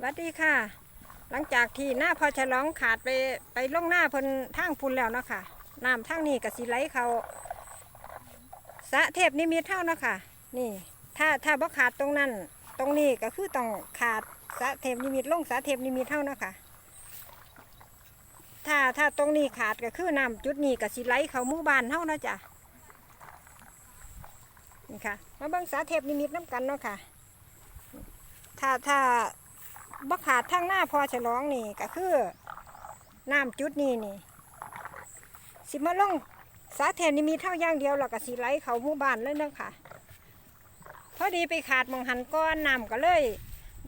สวัสดีค่ะ หลังจากที่หน้าพอฉลองขาดไปไปล่องหน้าพนทางพุนแล้วเนาะค่ะน้ำทางนี้กับสิไหลเขาสะเทพนิมิตเท่าเนาะค่ะ นี่ถ้าถ้าบ่ขาดตรงนั้น ตรงนี้ก็คือต้องขาดสะเทพนิมิตล่องสะเทพนิมิตเท่าเนาะค่ะถ้าถ้าตรงนี้ขาดก็คือน้ำจุดนี้กับสิไหลเขามู่บ้านเท่าเนาะจ้ะนี่ค่ะมาเบิ่งสะเทพนิมิตน้ำกันเนาะค่ะ ถ้าถ้า บ่ขาดทั้งหน้าพอฉลองนี่ก็คือน้ำจุดนี้นี่ สิมาลงสาเทนนี่มีเท่าอย่างเดียวแล้วก็สิไหลเขาหมู่บ้านเลยเนาะค่ะพอดีไปขาดมองหันก้อนน้ำก็เลย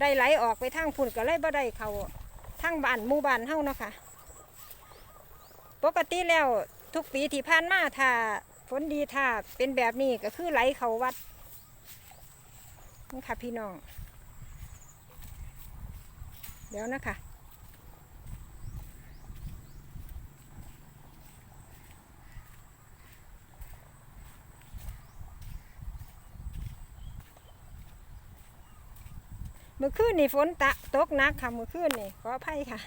ได้ไหลออกไปทางพุ่นก็เลยบ่ได้เขาทางบ้านหมู่บ้านเฮานะคะ ปกติแล้วทุกปีที่ผ่านมาถ้าฝนดีถ้าเป็นแบบนี้ก็คือไหลเขาวัดนี่ค่ะพี่น้อง เดี๋ยวนะคะ เมื่อคืนนี่ฝนตะตกนักค่ะเมื่อคืนนี่ขออภัยค่ะ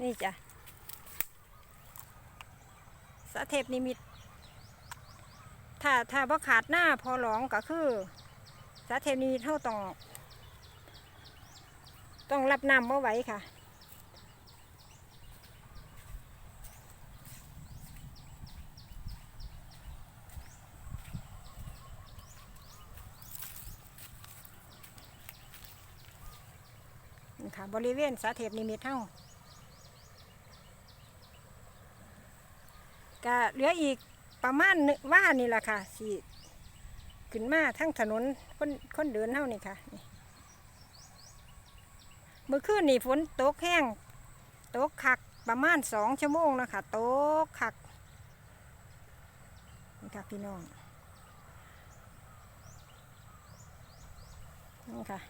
นี่จ้ะสะเทพนิมิต ถ้าถ้าบ่ขาดหน้าพอหลองก็คือสาเทนีเท่าต้อง ต้องรับน้ำมาไว้ค่ะนี่ค่ะบริเวณสาเทพนิมิตเท่าก็เหลืออีก ประมาณนึว่านี่แหละค่ะสิขึ้นมาทั้งถนนคนคนเดินเท่านี่ค่ะเมื่อคืนนี่ฝนตกแห้งตกคักประมาณสองชั่วโมงนะคะตกคักนี่ค่ะพี่น้องนี่ค่ะ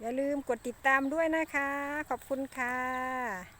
อย่าลืมกดติดตามด้วยนะคะ ขอบคุณค่ะ